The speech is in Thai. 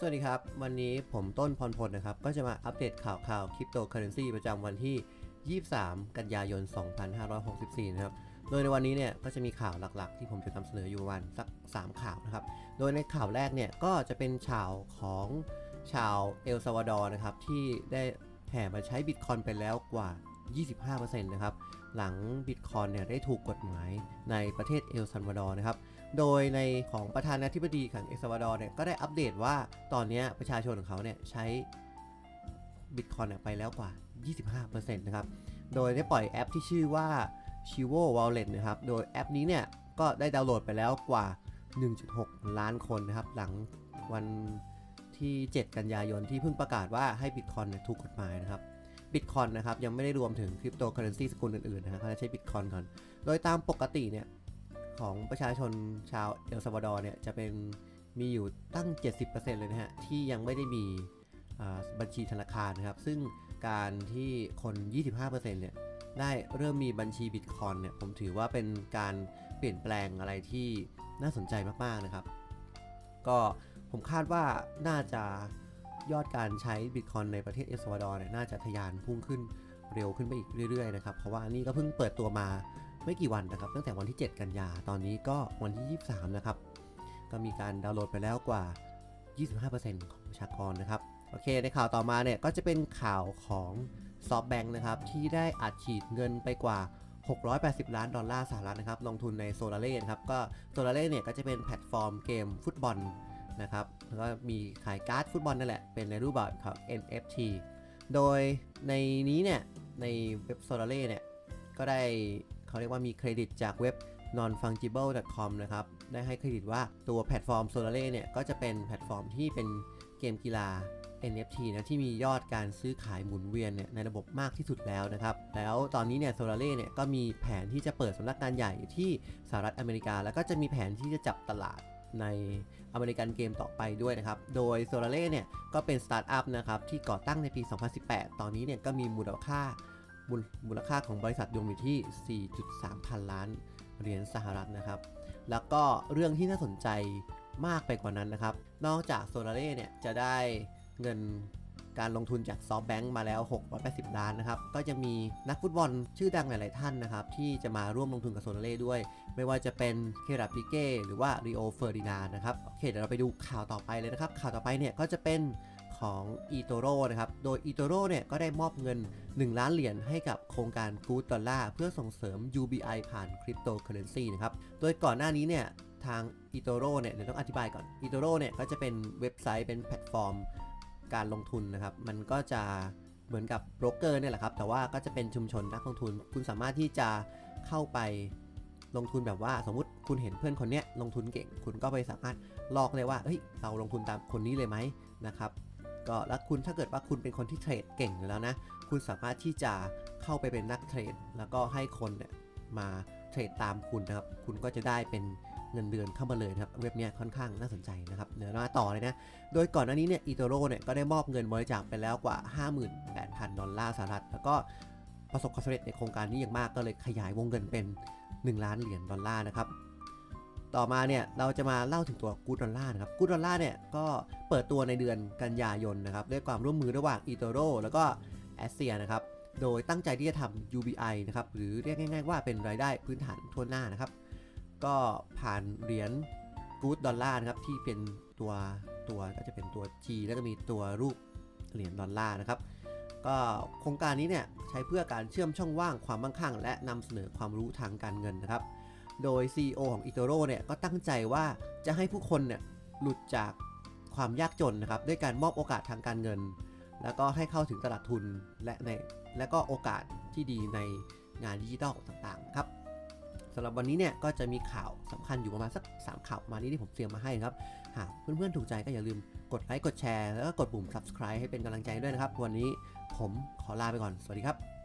สวัสดีครับ วันนี้ผมต้นพรพลนะครับ ก็จะมาอัปเดตข่าวข่าวคริปโตเคอเรนซีประจำวันที่ 23 กันยายน 2564 นะครับ โดยในวันนี้เนี่ยก็จะมีข่าวหลักๆ ที่ผมจะนำเสนออยู่วันสัก 3 ข่าวนะครับ โดยในข่าวแรกเนี่ยก็จะเป็นข่าวของชาวเอลซาวาดอร์นะครับที่ได้แห่มาใช้บิตคอยไปแล้วกว่า 25%นะครับ หลังบิตคอยเนี่ยได้ถูกกฎหมายในประเทศเอลซัลวาดอร์นะครับ โดยในของประธานาธิบดีของเอลซาวาดอร์เนี่ยก็ได้อัปเดตว่าตอนนี้ประชาชนของเขาเนี่ยใช้บิตคอยน์ไปแล้วกว่า 25%นะครับ โดยได้ปล่อยแอปที่ชื่อว่า Chivo Wallet นะครับ โดยแอปนี้เนี่ยก็ได้ดาวน์โหลดไปแล้วกว่า 1.6 ล้านคนนะครับ หลังวันที่ 7 กันยายนที่เพิ่งประกาศว่าให้บิตคอยเนี่ยถูกกฎหมายนะครับ บิตคอยนะครับ ยังไม่ได้รวมถึงคริปโตเคอเรนซีสกุลอื่นๆนะครับเขาจะใช้บิตคอยก่อน โดยตามปกติเนี่ย ของประชาชนชาวเอลซาวาดอร์เนี่ย จะเป็นมีอยู่ตั้ง 70%เลยนะฮะ ที่ยังไม่ได้มีบัญชีธนาคารนะครับ ซึ่งการที่คน 25%เนี่ยได้เริ่มมีบัญชีบิตคอยเนี่ยผมถือว่าเป็นการเปลี่ยนแปลงอะไรที่น่าสนใจมากๆนะครับ ก็ผมคาดว่าน่าจะ ยอดการใช้บิตคอยในประเทศเอลซาวาดอร์เนี่ยน่าจะทะยานพุ่งขึ้นเร็วขึ้นไปอีกเรื่อยๆนะครับเพราะว่านี่ก็เพิ่งเปิดตัวมาไม่กี่วันนะครับ ตั้งแต่วันที่ 7 กันยาตอนนี้ก็วันที่ 23 นะครับ ก็มีการดาวน์โหลดไปแล้วกว่า 25%ของประชากรนะครับ โอเค ในข่าวต่อมาเนี่ยก็จะเป็นข่าวของ SoftBank นะครับ ที่ได้อัดฉีดเงินไปกว่า 680 ล้านดอลลาร์สหรัฐนะครับ ลงทุนใน s o l a r e นะครับ ก็ s o l a r e เนี่ยก็จะเป็นแพลตฟอร์มเกมฟุตบอล นะครับแล้วก็มีขายการ์ดฟุตบอลนั่นแหละ เป็นในรูปแบบของ NFT โดยในนี้เนี่ย ในเว็บ s o l a r e เนี่ย ก็ได้เขาเรียกว่ามีเครดิตจากเว็บ nonfungible.com นะครับ ได้ให้เครดิตว่าตัวแพลตฟอร์ม Solare เนี่ย ก็จะเป็นแพลตฟอร์มที่เป็นเกมกีฬา NFT นะที่มียอดการซื้อขายหมุนเวียนเนี่ยในระบบมากที่สุดแล้วนะครับ แล้วตอนนี้เนี่ย Solare เนี่ยก็มีแผนที่จะเปิดสำนักงานใหญ่ที่สหรัฐอเมริกา แล้วก็จะมีแผนที่จะจับตลาด ในอเมริกันเกมต่อไปด้วยนะครับ โดยโซลารีเนี่ยก็เป็นสตาร์ทอัพนะครับที่ก่อตั้งในปี 2018 ตอนนี้เนี่ยก็มีมูลค่ามูลค่าของบริษัทรวมอยู่ที่ 4.3 พันล้านเหรียญสหรัฐนะครับ แล้วก็เรื่องที่น่าสนใจมากไปกว่านั้นนะครับ นอกจากโซลาเร่เนี่ยจะได้เงิน การลงทุนจากซอฟแบงก์มาแล้ว 680 ล้านนะครับ ก็จะมีนักฟุตบอลชื่อดังหลาย ๆ ท่านนะครับ ที่จะมาร่วมลงทุนกับโซลาเร่ด้วย ไม่ว่าจะเป็นเคราปิเก้หรือว่าริโอเฟอร์ดินานนะครับ โอเค เดี๋ยวเราไปดูข่าวต่อไปเลยนะครับ ข่าวต่อไปเนี่ยก็จะเป็นของ e t o r o นะครับ โดย e t o r o เนี่ยก็ได้มอบเงิน 1 ล้านเหรียญให้กับโครงการ Good Dollar เพื่อส่งเสริม UBI ผ่านคริปโตเคอเรนซีนะครับ โดยก่อนหน้านี้เนี่ยทาง e t o r o เนี่ยเดี๋ยวต้องอธิบายก่อน e t o r o เนี่ยก็จะเป็นเว็บไซต์เป็นแพลตฟอร์ม การลงทุนนะครับ มันก็จะเหมือนกับโบรกเกอร์เนี่ยแหละครับ แต่ว่าก็จะเป็นชุมชนนักลงทุน คุณสามารถที่จะเข้าไปลงทุนแบบว่าสมมติคุณเห็นเพื่อนคนเนี้ยลงทุนเก่ง คุณก็ไปสามารถลอกเลยว่าเฮ้ยเราลงทุนตามคนนี้เลยไหมนะครับก็แล้วคุณถ้าเกิดว่าคุณเป็นคนที่เทรดเก่งอยู่แล้วนะ คุณสามารถที่จะเข้าไปเป็นนักเทรด แล้วก็ให้คนเนี่ยมาเทรดตามคุณนะครับ คุณก็จะได้เป็น เงินเดือนเข้ามาเลยนะครับเว็บเนี้ยค่อนข้างน่าสนใจนะครับเดี๋ยวมาต่อเลยนะโดยก่อนหน้านี้เนี่ยอีโตโรเนี่ยก็ได้มอบเงินบริจาคไปแล้วกว่า 58,000 ดอลลาร์สหรัฐ แล้วก็ประสบความสำเร็จในโครงการนี้อย่างมากก็เลยขยายวงเงินเป็น 1 ล้านเหรียญดอลลาร์นะครับต่อมาเนี่ยเราจะมาเล่าถึงตัวกูดดอลลาร์นะครับกูดดอลลาร์เนี่ยก็เปิดตัวในเดือนกันยายนนะครับด้วยความร่วมมือระหว่างอีโตโรแล้วก็แอสเซียนะครับโดยตั้งใจที่จะทำ UBI นะครับหรือเรียกง่าย ๆ ว่าเป็นรายได้พื้นฐานทั่วหน้านะครับ ก็ผ่านเหรียญกูดดอลลาร์นะครับที่เป็นตัวตัวก็จะเป็นตัว G แล้วก็มีตัวรูปเหรียญดอลลาร์นะครับ ก็โครงการนี้เนี่ยใช้เพื่อการเชื่อมช่องว่างความมั่งคั่ง และนำเสนอความรู้ทางการเงินนะครับ โดย CEO ของ e t o r o เนี่ยก็ตั้งใจว่าจะให้ผู้คนเนี่ยหลุดจากความยากจนนะครับด้วยการมอบโอกาสทางการเงิน แล้วก็ให้เข้าถึงตลาดทุนและในและก็โอกาสที่ดีในงานดิจิทัลต่างๆครับ สำหรับวันนี้เนี่ยก็จะมีข่าวสำคัญอยู่ประมาณสัก 3 ข่าวมานี้ที่ผมเตรียมมาให้ครับ หากเพื่อนๆถูกใจก็อย่าลืมกดไลค์กดแชร์แล้วก็กดปุ่ม subscribe ให้เป็นกำลังใจด้วยนะครับ วันนี้ผมขอลาไปก่อน สวัสดีครับ